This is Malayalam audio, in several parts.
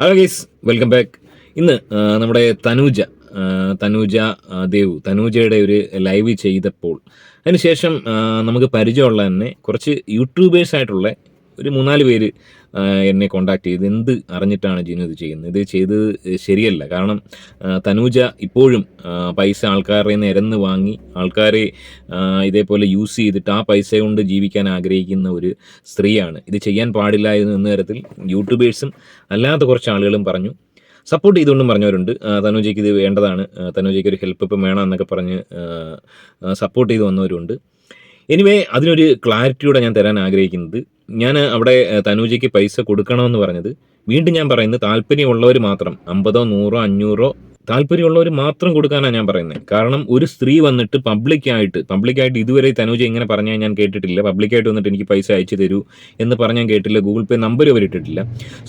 ഹലോ ഗീസ് വെൽക്കം ബാക്ക് ഇന്ന് നമ്മുടെ തനൂജ തനൂജ ദേവ് തനൂജയുടെ ഒരു ലൈവ് ചെയ്തപ്പോൾ അതിനുശേഷം നമുക്ക് പരിചയമുള്ള തന്നെ കുറച്ച് യൂട്യൂബേഴ്സ് ആയിട്ടുള്ള ഒരു മൂന്നാൽ പേര് എന്നെ കോണ്ടാക്ട് ചെയ്ത് എന്ത് അറിഞ്ഞിട്ടാണ് ജിനു ഇത് ചെയ്യുന്നത്? ഇത് ചെയ്തത് ശരിയല്ല. കാരണം തനൂജ ഇപ്പോഴും പൈസ ആൾക്കാരുടെ നിന്ന് ഇരന്ന് വാങ്ങി ആൾക്കാരെ ഇതേപോലെ യൂസ് ചെയ്തിട്ട് ആ പൈസ കൊണ്ട് ജീവിക്കാൻ ആഗ്രഹിക്കുന്ന ഒരു സ്ത്രീയാണ്. ഇത് ചെയ്യാൻ പാടില്ല എന്ന തരത്തിൽ യൂട്യൂബേഴ്സും അല്ലാത്ത കുറച്ച് ആളുകളും പറഞ്ഞു. സപ്പോർട്ട് ചെയ്തുകൊണ്ടും പറഞ്ഞവരുണ്ട്. തനുജയ്ക്ക് ഇത് വേണ്ടതാണ്. തനൂജയ്ക്ക് ഒരു ഹെൽപ്പ് ഇപ്പം വേണം എന്നൊക്കെ പറഞ്ഞ് സപ്പോർട്ട് ചെയ്ത് വന്നവരുണ്ട്. എനിവേ അതിനൊരു ക്ലാരിറ്റിയോടെ ഞാൻ തരാൻ ആഗ്രഹിക്കുന്നത്. ഞാൻ അവിടെ തനൂജയ്ക്ക് പൈസ കൊടുക്കണമെന്ന് പറഞ്ഞത്. വീണ്ടും ഞാൻ പറയുന്നത് താല്പര്യമുള്ളവർ മാത്രം. അമ്പതോ നൂറോ അഞ്ഞൂറോ താല്പര്യമുള്ളവർ മാത്രം കൊടുക്കാനാണ് ഞാൻ പറയുന്നത് കാരണം ഒരു സ്ത്രീ വന്നിട്ട് പബ്ലിക്കായിട്ട് പബ്ലിക്കായിട്ട് ഇതുവരെ തനൂജ ഇങ്ങനെ പറഞ്ഞാൽ ഞാൻ കേട്ടിട്ടില്ല. പബ്ലിക്കായിട്ട് വന്നിട്ട് എനിക്ക് പൈസ അയച്ചു തരൂ എന്ന് പറഞ്ഞാൽ കേട്ടില്ല. ഗൂഗിൾ പേ നമ്പർ അവർ ഇട്ടിട്ടില്ല.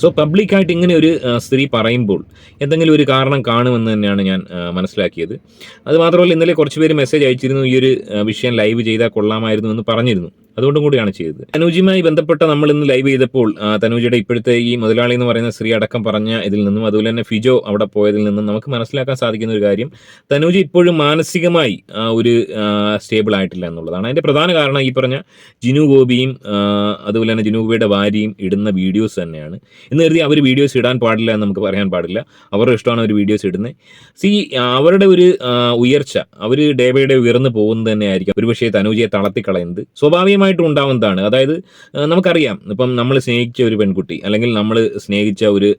സോ പബ്ലിക്കായിട്ട് ഇങ്ങനെ ഒരു സ്ത്രീ പറയുമ്പോൾ എന്തെങ്കിലും ഒരു കാരണം കാണുമെന്ന് തന്നെയാണ് ഞാൻ മനസ്സിലാക്കിയത്. അതുമാത്രമല്ല ഇന്നലെ കുറച്ച് പേര് മെസ്സേജ് അയച്ചിരുന്നു ഈ ഒരു വിഷയം ലൈവ് ചെയ്താൽ കൊള്ളാമായിരുന്നു എന്ന് പറഞ്ഞിരുന്നു. അതുകൊണ്ടും കൂടിയാണ് ചെയ്തത്. തനൂജിയുമായി ബന്ധപ്പെട്ട നമ്മൾ ഇന്ന് ലൈവ് ചെയ്തപ്പോൾ തനൂജിയുടെ ഇപ്പോഴത്തെ ഈ മുതലാളി എന്ന് പറയുന്ന സ്ത്രീ അടക്കം പറഞ്ഞ ഇതിൽ നിന്നും അതുപോലെ തന്നെ ഫിജോ അവിടെ പോയതിൽ നിന്നും നമുക്ക് മനസ്സിലാക്കാൻ സാധിക്കുന്ന ഒരു കാര്യം തനൂജി ഇപ്പോഴും മാനസികമായി ഒരു സ്റ്റേബിൾ ആയിട്ടില്ല എന്നുള്ളതാണ്. അതിന്റെ പ്രധാന കാരണം ഈ പറഞ്ഞ ജിനു ഗോപിയും അതുപോലെ തന്നെ ജിനു ഗോപിയുടെ ഭാര്യയും ഇടുന്ന വീഡിയോസ് തന്നെയാണ്. എന്ന് കരുതി അവർ വീഡിയോസ് ഇടാൻ പാടില്ല എന്ന് നമുക്ക് പറയാൻ പാടില്ല. അവരുടെ ഇഷ്ടമാണ് അവർ വീഡിയോസ് ഇടുന്നത് സി അവരുടെ ഒരു ഉയർച്ച അവർ ഡേ ഉയർന്നു പോകുന്നത് തന്നെയായിരിക്കും. ഒരുപക്ഷേ തനൂജയെ തളർത്തിക്കളയുന്നത്. സ്വാഭാവികമായിട്ടും ഉണ്ടാവുന്നതാണ് അതായത് നമുക്കറിയാം ഇപ്പം നമ്മൾ സ്നേഹിച്ച ഒരു പെൺകുട്ടി അല്ലെങ്കിൽ നമ്മൾ സ്നേഹിച്ച ഒരു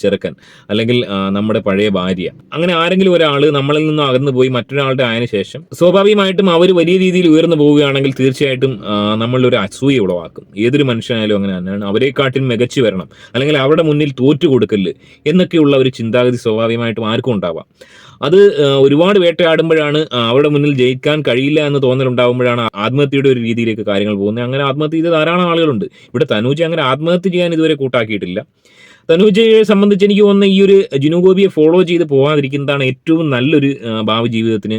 ചെറുക്കൻ അല്ലെങ്കിൽ നമ്മുടെ പഴയ ഭാര്യ അങ്ങനെ ആരെങ്കിലും ഒരാൾ നമ്മളിൽ നിന്നും അകന്നു പോയി മറ്റൊരാളുടെ ആയതിനു ശേഷം സ്വാഭാവികമായിട്ടും അവർ വലിയ രീതിയിൽ ഉയർന്നു പോവുകയാണെങ്കിൽ തീർച്ചയായിട്ടും നമ്മളൊരു അസൂയ ഉളവാക്കും ഏതൊരു മനുഷ്യനായാലും അങ്ങനെ തന്നെയാണ്. അവരെക്കാട്ടിൽ മികച്ചു വരണം. അല്ലെങ്കിൽ അവരുടെ മുന്നിൽ തോറ്റു കൊടുക്കൽ എന്നൊക്കെയുള്ള ഒരു ചിന്താഗതി സ്വാഭാവികമായിട്ടും ആർക്കും ഉണ്ടാവാം. അത് ഒരുപാട് വേട്ടയാടുമ്പോഴാണ് അവരുടെ മുന്നിൽ ജയിക്കാൻ കഴിയില്ല എന്ന് തോന്നലുണ്ടാകുമ്പോഴാണ് ആത്മഹത്യയുടെ ഒരു രീതിയിലേക്ക് കാര്യങ്ങൾ പോകുന്നത്. അങ്ങനെ ആത്മഹത്യ ചെയ്ത ധാരാളം ആളുകളുണ്ട്. ഇവിടെ തനൂജ അങ്ങനെ ആത്മഹത്യ ചെയ്യാൻ ഇതുവരെ കൂട്ടാക്കിയിട്ടില്ല. തനൂജയെ സംബന്ധിച്ച് എനിക്ക് തോന്നുന്ന ഈ ഒരു ജുനുഗോപിയെ ഫോളോ ചെയ്ത് പോകാതിരിക്കുന്നതാണ് ഏറ്റവും നല്ലൊരു ഭാവി ജീവിതത്തിന്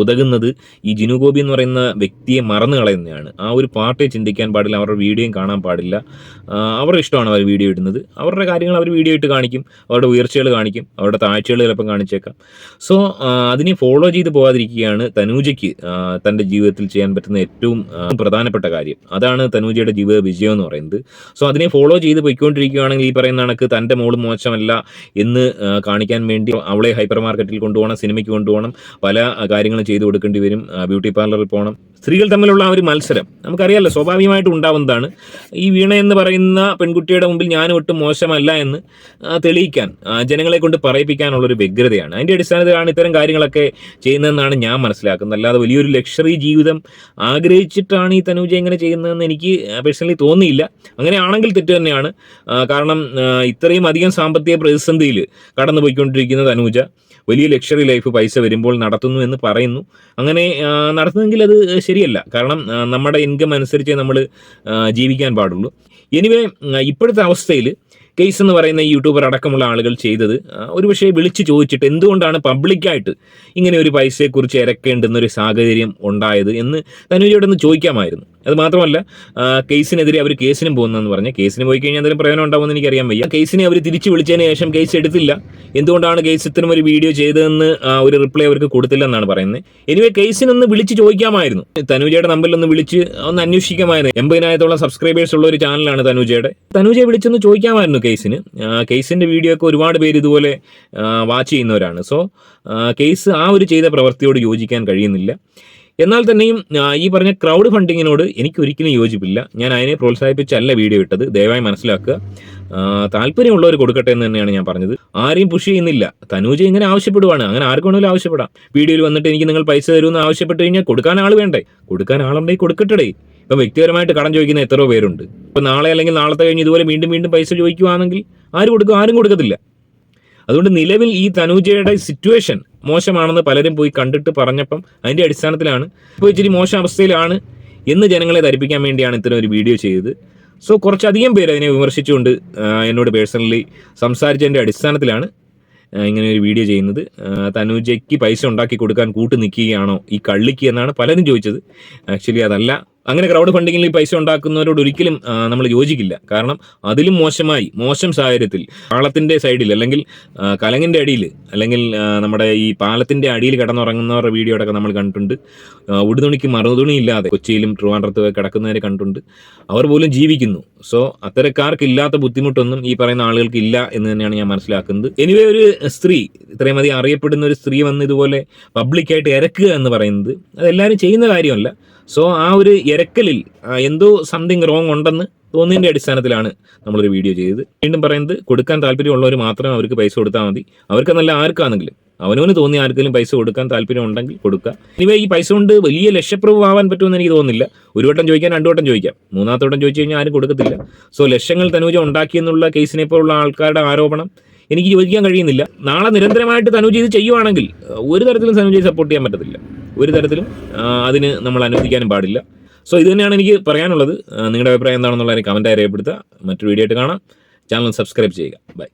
ഉതകുന്നത്. ഈ ജുനുഗോപി എന്ന് പറയുന്ന വ്യക്തിയെ മറന്നു കളയുന്നതാണ് ആ ഒരു പാർട്ടിയെ ചിന്തിക്കാൻ പാടില്ല അവരുടെ വീഡിയോയും കാണാൻ പാടില്ല. അവരുടെ ഇഷ്ടമാണ് അവർ വീഡിയോ ഇടുന്നത്. അവരുടെ കാര്യങ്ങൾ അവർ വീഡിയോ ഇട്ട് കാണിക്കും അവരുടെ ഉയർച്ചകൾ കാണിക്കും അവരുടെ താഴ്ചകൾ ചിലപ്പം കാണിച്ചേക്കാം. സോ അതിനെ ഫോളോ ചെയ്ത് പോകാതിരിക്കുകയാണ് തനൂജയ്ക്ക് തന്റെ ജീവിതത്തിൽ ചെയ്യാൻ പറ്റുന്ന ഏറ്റവും പ്രധാനപ്പെട്ട കാര്യം. അതാണ് തനൂജയുടെ ജീവിത വിജയം എന്ന് പറയുന്നത്. സോ അതിനെ ഫോളോ ചെയ്ത് പോയിക്കൊണ്ടിരിക്കുകയാണെങ്കിൽ ഈ പറയുന്ന കണക്ക് തന്റെ മോൾ മോശമല്ല എന്ന് കാണിക്കാൻ വേണ്ടി അവളെ ഹൈപ്പർ മാർക്കറ്റിൽ കൊണ്ടുപോകണം സിനിമയ്ക്ക് കൊണ്ടുപോകണം പല കാര്യങ്ങളും ചെയ്തു കൊടുക്കേണ്ടി വരും ബ്യൂട്ടി പാർലറിൽ പോകണം. സ്ത്രീകൾ തമ്മിലുള്ള ആ ഒരു മത്സരം നമുക്കറിയാമല്ലോ സ്വാഭാവികമായിട്ട് ഉണ്ടാവുന്നതാണ്. ഈ വീണ എന്ന് പറയുന്ന പെൺകുട്ടിയുടെ മുമ്പിൽ ഞാൻ ഒട്ടും മോശമല്ല എന്ന് തെളിയിക്കാൻ ജനങ്ങളെ കൊണ്ട് പറയിപ്പിക്കാനുള്ളൊരു വ്യഗ്രതയാണ്. അതിന്റെ അടിസ്ഥാനത്തിലാണ് ഇത്തരം കാര്യങ്ങളൊക്കെ ചെയ്യുന്നതെന്നാണ് ഞാൻ മനസ്സിലാക്കുന്നത്. അല്ലാതെ വലിയൊരു ലക്ഷറി ജീവിതം ആഗ്രഹിച്ചിട്ടാണ് ഈ തനുജ ഇങ്ങനെ ചെയ്യുന്നതെന്ന് എനിക്ക് പേഴ്സണലി തോന്നിയില്ല. അങ്ങനെയാണെങ്കിൽ തെറ്റ് തന്നെയാണ് ആ, കാരണം ഇത്രയും അധികം സാമ്പത്തിക പ്രതിസന്ധിയിൽ കടന്നു പോയിക്കൊണ്ടിരിക്കുന്നത് അനൂജ. വലിയ ലക്ഷറി ലൈഫ് പൈസ വരുമ്പോൾ നടത്തുന്നു എന്ന് പറയുന്നു. അങ്ങനെ നടത്തുന്നെങ്കിൽ അത് ശരിയല്ല. കാരണം നമ്മുടെ ഇൻകം അനുസരിച്ചേ നമ്മൾ ജീവിക്കാൻ പാടുള്ളൂ. എനിവേ ഇപ്പോഴത്തെ അവസ്ഥയിൽ കേസ് എന്ന് പറയുന്ന യൂട്യൂബർ അടക്കമുള്ള ആളുകൾ ചെയ്തത് ആ, ഒരു പക്ഷേ വിളിച്ച് ചോദിച്ചിട്ട് എന്തുകൊണ്ടാണ് പബ്ലിക്കായിട്ട് ഇങ്ങനെ ഒരു പൈസയെക്കുറിച്ച് ഇരക്കേണ്ടുന്ന ഒരു സാഹചര്യം ഉണ്ടായത് എന്ന് തനുജയോടൊന്ന് ചോദിക്കാമായിരുന്നു. അത് മാത്രമല്ല കേസിനെതിരെ അവർ കേസിനും പോകുന്നതെന്ന് പറഞ്ഞ് കേസിന് പോയി കഴിഞ്ഞാൽ എന്തെങ്കിലും പ്രയോജനം ഉണ്ടാവുമെന്ന് എനിക്കറിയാൻ വയ്യ. കേസിനെ അവർ തിരിച്ചു വിളിച്ചതിന് ശേഷം കേസ് എടുത്തില്ല. എന്തുകൊണ്ടാണ് കേസ് ഇത്തരം ഒരു വീഡിയോ ചെയ്തതെന്ന് ഒരു റിപ്ലൈ അവർക്ക് കൊടുത്തില്ലെന്നാണ് പറയുന്നത്. എനിവേ കേസിനൊന്ന് വിളിച്ച് ചോദിക്കാമായിരുന്നു. തനുജയുടെ നമ്പറിൽ ഒന്ന് വിളിച്ച് ഒന്ന് അന്വേഷിക്കാമായിരുന്നു. എൺപതിനായിരത്തോളം സബ്സ്ക്രൈബേഴ്സ് ഉള്ള ഒരു ചാനലാണ് തനുജയുടെ. തനുജയെ വിളിച്ചൊന്ന് ചോദിക്കാമായിരുന്നു കേസിന്. കേസിന്റെ വീഡിയോ ഒക്കെ ഒരുപാട് പേര് ഇതുപോലെ വാച്ച് ചെയ്യുന്നവരാണ്. സോ കേസ് ആ ഒരു ചെയ്ത പ്രവൃത്തിയോട് യോജിക്കാൻ കഴിയുന്നില്ല. എന്നാൽ തന്നെയും ഈ പറഞ്ഞ ക്രൗഡ് ഫണ്ടിങ്ങിനോട് എനിക്ക് ഒരിക്കലും യോജിപ്പില്ല. ഞാൻ അതിനെ പ്രോത്സാഹിപ്പിച്ചല്ല വീഡിയോ ഇട്ടത്. ദയവായി മനസ്സിലാക്കുക. താല്പര്യമുള്ളവർ കൊടുക്കട്ടെ എന്ന് തന്നെയാണ് ഞാൻ പറഞ്ഞത്. ആരെയും പുഷ് ചെയ്യുന്നില്ല. തനൂജ ഇങ്ങനെ ആവശ്യപ്പെടുവാണ്. അങ്ങനെ ആർക്ക് വേണമെങ്കിലും ആവശ്യപ്പെടാം. വീഡിയോയിൽ വന്നിട്ട് എനിക്ക് നിങ്ങൾ പൈസ തരുമെന്ന് ആവശ്യപ്പെട്ട് കഴിഞ്ഞാൽ കൊടുക്കാൻ ആൾ വേണ്ടേ? കൊടുക്കാൻ ആളുണ്ടെങ്കിൽ കൊടുക്കട്ടെ ഇപ്പം വ്യക്തിപരമായിട്ട് കടം ചോദിക്കുന്ന എത്രയോ പേരുണ്ട്. ഇപ്പം നാളെ അല്ലെങ്കിൽ നാളത്തെ കഴിഞ്ഞ് ഇതുപോലെ വീണ്ടും വീണ്ടും പൈസ ചോദിക്കുവാണെങ്കിൽ ആര് കൊടുക്കും? ആരും കൊടുക്കത്തില്ല. അതുകൊണ്ട് നിലവിൽ ഈ തനൂജയുടെ സിറ്റുവേഷൻ മോശമാണെന്ന് പലരും പോയി കണ്ടിട്ട് പറഞ്ഞപ്പം അതിന്റെ അടിസ്ഥാനത്തിലാണ് ഇപ്പോൾ ഇച്ചിരി മോശം അവസ്ഥയിലാണ് എന്ന് ജനങ്ങളെ ധരിപ്പിക്കാൻ വേണ്ടിയാണ് ഇത്തരം ഒരു വീഡിയോ ചെയ്തത്. സോ കുറച്ചധികം പേര് അതിനെ വിമർശിച്ചുകൊണ്ട് എന്നോട് പേഴ്സണലി സംസാരിച്ചതിന്റെ അടിസ്ഥാനത്തിലാണ് ഇങ്ങനെ ഒരു വീഡിയോ ചെയ്യുന്നത്. തനുജയ്ക്ക് പൈസ ഉണ്ടാക്കി കൊടുക്കാൻ കൂട്ടു നിൽക്കുകയാണോ ഈ കള്ളിക്ക് എന്നാണ് പലരും ചോദിച്ചത്. ആക്ച്വലി അതല്ല അങ്ങനെ ക്രൗഡ് ഫണ്ടിങ്ങിൽ പൈസ ഉണ്ടാക്കുന്നവരോട് ഒരിക്കലും നമ്മൾ യോജിക്കില്ല. കാരണം അതിലും മോശമായി മോശം സാഹചര്യത്തിൽ പാളത്തിന്റെ സൈഡിൽ അല്ലെങ്കിൽ കലങ്ങിന്റെ അടിയിൽ അല്ലെങ്കിൽ നമ്മുടെ ഈ പാലത്തിന്റെ അടിയിൽ കിടന്നുറങ്ങുന്നവരുടെ വീഡിയോ അടക്കം നമ്മൾ കണ്ടിട്ടുണ്ട്. ഉടുതുണിക്ക് മറുതുണി ഇല്ലാതെ കൊച്ചിയിലും ട്രിവാൻഡ്രത്തും കിടക്കുന്നവരെ കണ്ടിട്ടുണ്ട്. അവർ പോലും ജീവിക്കുന്നു. സോ അത്തരക്കാർക്ക് ഇല്ലാത്ത ബുദ്ധിമുട്ടൊന്നും ഈ പറയുന്ന ആളുകൾക്ക് ഇല്ല എന്ന് തന്നെയാണ് ഞാൻ മനസ്സിലാക്കുന്നത്. എനിവേ ഒരു സ്ത്രീ ഇത്രയും അധികം അറിയപ്പെടുന്ന ഒരു സ്ത്രീ വന്ന് ഇതുപോലെ പബ്ലിക്കായിട്ട് ഇരക്കുക എന്ന് പറയുന്നത് അതെല്ലാവരും ചെയ്യുന്ന കാര്യമല്ല. സോ ആ ഒരു ഇരക്കലിൽ എന്തോ സംതിങ് റോങ് ഉണ്ടെന്ന് തോന്നിയതിന്റെ അടിസ്ഥാനത്തിലാണ് നമ്മളൊരു വീഡിയോ ചെയ്തത്. വീണ്ടും പറയുന്നത് കൊടുക്കാൻ താല്പര്യമുള്ളവർ മാത്രം അവർക്ക് പൈസ കൊടുത്താൽ മതി. അവർക്ക് നല്ല ആർക്കാണെങ്കിലും. അവനവന് തോന്നിയ ആർക്കെങ്കിലും പൈസ കൊടുക്കാൻ താല്പര്യം ഉണ്ടെങ്കിൽ കൊടുക്കുക ഇനിവേ ഈ പൈസ കൊണ്ട് വലിയ ലക്ഷപ്രഭുവാൻ പറ്റുമെന്ന് എനിക്ക് തോന്നുന്നില്ല. ഒരു വട്ടം ചോദിക്കാൻ രണ്ടു വട്ടം ചോദിക്കാം. മൂന്നാമത്തെ വട്ടം ചോദിച്ചു കഴിഞ്ഞാൽ ആരും കൊടുക്കത്തില്ല. സോ ലക്ഷങ്ങൾ തനൂജ ഉണ്ടാക്കിയെന്നുള്ള കേസിനെ പോലുള്ള ആൾക്കാരുടെ ആരോപണം എനിക്ക് ചോദിക്കാൻ കഴിയുന്നില്ല. നാളെ നിരന്തരമായിട്ട് തനൂജ് ഇത് ചെയ്യുവാണെങ്കിൽ ഒരു തരത്തിലും തനൂജയെ സപ്പോർട്ട് ചെയ്യാൻ പറ്റത്തില്ല. ഒരു തരത്തിലും അതിന് നമ്മൾ അനുവദിക്കാനും പാടില്ല. സോ ഇത് തന്നെയാണ് എനിക്ക് പറയാനുള്ളത്. നിങ്ങളുടെ അഭിപ്രായം എന്താണെന്നുള്ള കമന്റായി രേഖപ്പെടുത്തുക. മറ്റൊരു വീഡിയോ ആയിട്ട് കാണാം. ചാനൽ സബ്സ്ക്രൈബ് ചെയ്യുക. ബൈ